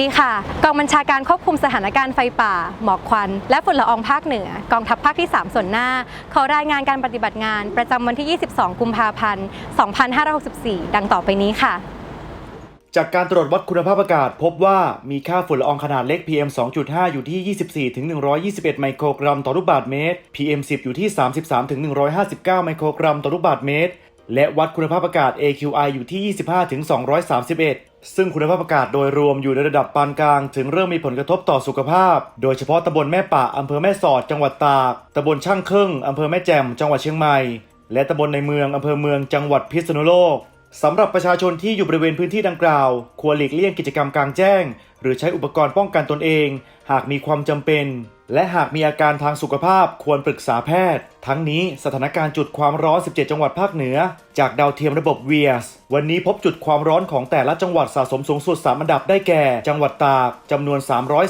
ดีค่ะ กองบัญชาการควบคุมสถานการณ์ไฟป่า หมอกควัน และฝุ่นละอองภาคเหนือ กองทัพภาคที่ 3 ส่วนหน้า ขอรายงานการปฏิบัติงาน ประจำวันที่ 22 กุมภาพันธ์ 2564 ดังต่อไปนี้ค่ะ จากการตรวจวัดคุณภาพอากาศ พบว่ามีค่าฝุ่นละอองขนาดเล็ก PM 2.5 อยู่ที่ 24-121 ไมโครกรัมต่อลูกบาศก์เมตร PM 10 อยู่ที่ 33-159 ไมโครกรัมต่อลูกบาศก์เมตร และวัดคุณภาพอากาศ AQI อยู่ที่ 25ถึง231 ซึ่งคุณภาพอากาศโดยรวมอยู่ในระดับปานกลาง ถึงเริ่มมีผลกระทบต่อสุขภาพ โดยเฉพาะตำบลแม่ป่าอำเภอแม่สอด จังหวัดตาก ตำบลช่างครึ่งอำเภอแม่แจ่ม จังหวัดเชียงใหม่ และตำบลในเมืองอำเภอเมือง จังหวัดพิษณุโลกสำหรับประชาชนที่อยู่บริเวณพื้นที่ดังกล่าว ควรหลีกเลี่ยงกิจกรรมกลางแจ้งหรือใช้อุปกรณ์ป้องกันตนเอง หากมีความจำเป็น และหากมีอาการทางสุขภาพควรปรึกษาแพทย์ ทั้งนี้สถานการณ์จุดความร้อน 17 จังหวัดภาคเหนือ จากดาวเทียมระบบ v วียสวันนี้พบจุดความร้อนของแต่ละจังหวัดสะสมสูงสุด 3 อันดับได้แก่ จังหวัดตากจำนวน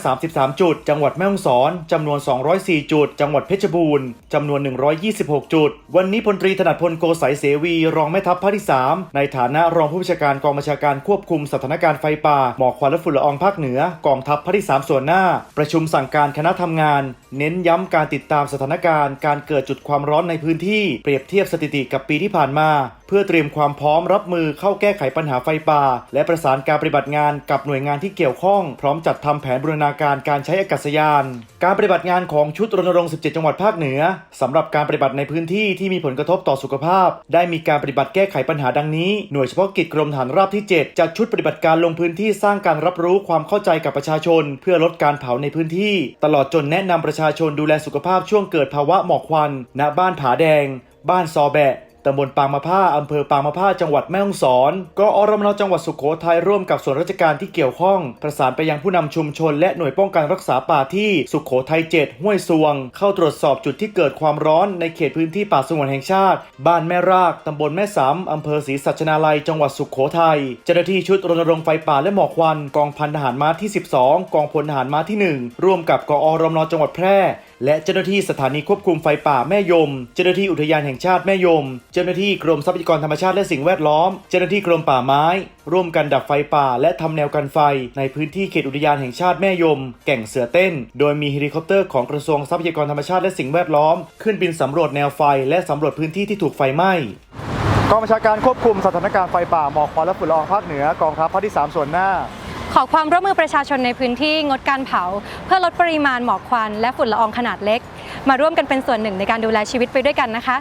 333 จุด จังหวัดแม่ฮ่องสอนจำนวน 204 จุด จังหวัดเพชรบูรณ์จำนวน 126 จุด วันนี้พลตรีถนัดพลโกสัยเสวี รองแม่ทัพภาคที่ 3 ในฐานะรองผู้บัญชาการกองบัญชาการควบคุมสถานการณ์ไฟป่าหมอกควันและฝุ่นละอองภาคเหนือกองทัพภาคที่ 3 ส่วนหน้า ประชุมสั่งการคณะทำงาน เน้นย้ำการติดตามสถานการณ์ การเกิดจุดความร้อนในพื้นที่เปรียบเทียบสถิติกับปีที่ผ่านมาเพื่อเตรียมความพร้อมรับมือเข้าแก้ไขปัญหาไฟป่า และประสานการปฏิบัติงานกับหน่วยงานที่เกี่ยวข้อง พร้อมจัดทำแผนบูรณาการการใช้อากาศยาน การปฏิบัติงานของชุดรณรงค์ 17 จังหวัดภาคเหนือสำหรับการปฏิบัติในพื้นที่ที่มีผลกระทบต่อสุขภาพ ได้มีการปฏิบัติแก้ไขปัญหาดังนี้ หน่วยเฉพาะกิจกรมฐานราบที่ 7 จัดชุดปฏิบัติการลงพื้นที่สร้างการรับรู้ความเข้าใจกับประชาชน เพื่อลดการเผาในพื้นที่ ตลอดจนแนะนำประชาชนดูแลสุขภาพช่วงเกิดภาวะหมอกควัน ณ บ้านผาแดง บ้านซอแบะ ตำบลปางมะผ้าอำเภอปางมะผ้าจังหวัดแม่ฮ่องสอนกอรมนจังหวัดสุโขทัยร่วมกับส่วนราชการที่เกี่ยวข้อง ประสานไปยังผู้นำชุมชน และหน่วยป้องกันรักษาป่าที่สุโขทัย7ห้วยซวง เข้าตรวจสอบจุดที่เกิดความร้อนในเขตพื้นที่ป่าสงวนแห่งชาติ บ้านแม่รากตำบลแม่สำอำเภอศรีสัชนาลัยจังหวัดสุโขทัยเจ้าหน้าที่ชุดรณรงค์ไฟป่าและหมอกควันกองพันทหารม้าที่ 12 กองพลทหารม้าที่ 1 ร่วมกับกอรมนจังหวัดแพร่ และเจ้าหน้าที่สถานีควบคุมไฟป่าแม่ยม เจ้าหน้าที่อุทยานแห่งชาติแม่ยม เจ้าหน้าที่กรมทรัพยากรธรรมชาติและสิ่งแวดล้อม เจ้าหน้าที่กรมป่าไม้ ร่วมกันดับไฟป่า และทำแนวกันไฟ ในพื้นที่เขตอุทยานแห่งชาติแม่ยม แก่งเสือเต้น โดยมีเฮลิคอปเตอร์ของกระทรวงทรัพยากรธรรมชาติและสิ่งแวดล้อม ขึ้นบินสำรวจแนวไฟ และสำรวจพื้นที่ที่ถูกไฟไหม้กองบัญชาการควบคุมสถานการณ์ไฟป่าหมอกควันและฝุ่นละอองภาคเหนือกองทัพภาคที่ 3 ส่วนหน้า ขอความร่วมมือประชาชนในพื้นที่งดการเผา เพื่อลดปริมาณหมอกควันและฝุ่นละอองขนาดเล็ก มาร่วมกันเป็นส่วนหนึ่งในการดูแลชีวิตไปด้วยกันนะคะ